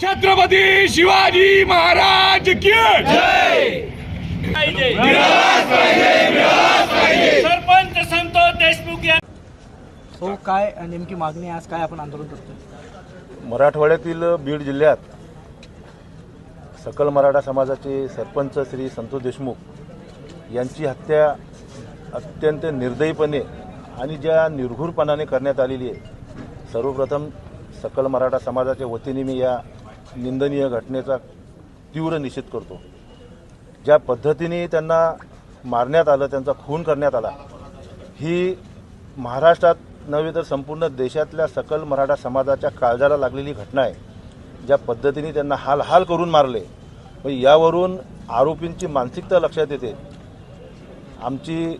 छत्रपती शिवाजी महाराज सरपंच संतोष देशमुख हो काय नेमकी मागणी आज काय आपण आंदोलन करतो मराठवाड्यातील बीड जिल्ह्यात सकल मराठा समाजाचे सरपंच श्री संतोष देशमुख यांची हत्या अत्यंत निर्दयीपणे आणि ज्या निर्घुरपणाने करण्यात आलेली आहे सर्वप्रथम सकल मराठा समाजाच्या वतीने मी या निंदनीय घटनेचा तीव्र निषेध करतो. ज्या पद्धतीने त्यांना मारण्यात आलं त्यांचा खून करण्यात आला ही महाराष्ट्रात नव्हे तर संपूर्ण देशातल्या सकल मराठा समाजाच्या काळजाला लागलेली घटना आहे. ज्या पद्धतीने त्यांना हाल हाल करून मारले पण यावरून आरोपींची मानसिकता लक्षात येते. आमची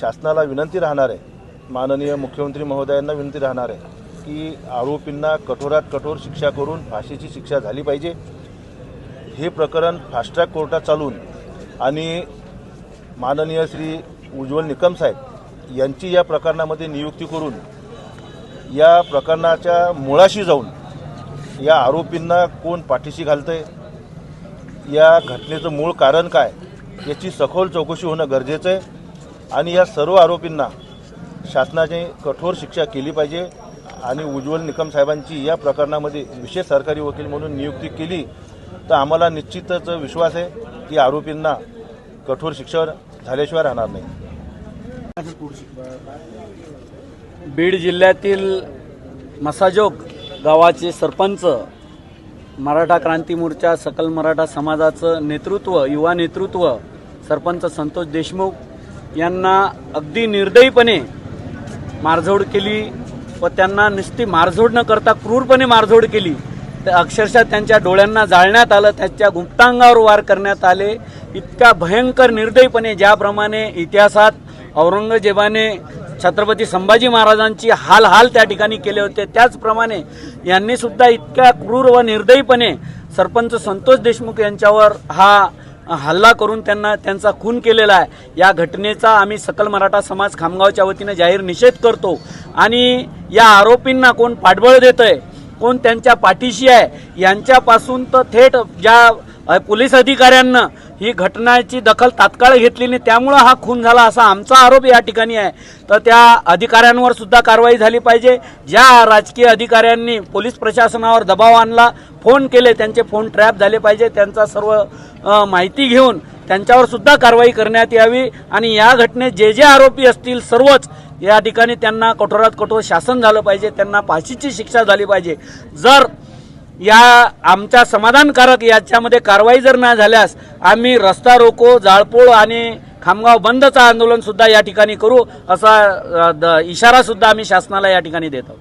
शासनाला विनंती राहणार आहे माननीय मुख्यमंत्री महोदयांना विनंती राहणार आहे की आरोपींना कठोरात कठोर शिक्षा करून फाशीची शिक्षा झाली पाहिजे. हे प्रकरण फास्ट ट्रॅक कोर्टात चालून आणि माननीय श्री उज्ज्वल निकम साहेब यांची या प्रकरणामध्ये नियुक्ती करून या प्रकरणाच्या मुळाशी जाऊन या आरोपींना कोण पाठीशी घालतंय या घटनेचं मूळ कारण काय याची सखोल चौकशी होणं गरजेचं आहे. आणि या सर्व आरोपींना शासनाने कठोर शिक्षा केली पाहिजे आणि उज्ज्वल निकम साहेबांची या प्रकरणामध्ये विशेष सरकारी वकील म्हणून नियुक्ती केली तर आम्हाला निश्चितच विश्वास आहे की आरोपींना कठोर शिक्षा झाल्याशिवाय राहणार नाही. बीड जिल्ह्यातील मसाजोग गावाचे सरपंच मराठा क्रांती मोर्चा सकल मराठा समाजाचं नेतृत्व युवा नेतृत्व सरपंच संतोष देशमुख यांना अगदी निर्दयीपणे मारझोड केली व त्यांना नुसती मारझोड न करता क्रूरपणे मारझोड केली. तर अक्षरशः त्यांच्या डोळ्यांना जाळण्यात आलं त्यांच्या गुप्तांगावर वार करण्यात आले. इतका भयंकर निर्दयीपणे ज्याप्रमाणे इतिहासात औरंगजेबाने छत्रपती संभाजी महाराजांची हाल हाल त्या ठिकाणी केले होते त्याचप्रमाणे यांनी सुद्धा इतक्या क्रूर व निर्दयीपणे सरपंच संतोष देशमुख यांच्यावर हा हल्ला करून त्यांना त्यांचा खून केलेला आहे. या घटनेचा आम्ही सकल मराठा समाज खामगावच्या वतीनं जाहीर निषेध करतो. आणि या आरोपींना कोण पाठबळ देतंय कोण त्यांच्या पाठीशी आहे यांच्यापासून तर थेट ज्या पोलीस अधिकाऱ्यांना ही घटनाची दखल तात्काळ घेतली नाही. त्यामुळं हा खून झाला असा आमचा आरोप या ठिकाणी आहे. तर त्या अधिकाऱ्यांवर सुद्धा कारवाई झाली पाहिजे. ज्या राजकीय अधिकाऱ्यांनी पोलीस प्रशासनावर दबाव आणला फोन केले त्यांचे फोन ट्रॅप झाले पाहिजे. त्यांचा सर्व माहिती घेऊन त्यांच्यावर सुद्धा कारवाई करण्यात यावी. आणि या घटनेत जे जे आरोपी असतील सर्वच या ठिकाणी त्यांना कठोरात कठोर शासन झालं पाहिजे. त्यांना फाशीची शिक्षा झाली पाहिजे. जर या आमच्या समाधानकारक याच्यामध्ये कारवाई जर नाही झाल्यास आम्ही रस्ता रोको जाळपोळ आणि खामगाव बंदचं आंदोलन सुद्धा या ठिकाणी करू असा द- इशारा सुद्धा आम्ही शासनाला या ठिकाणी देतो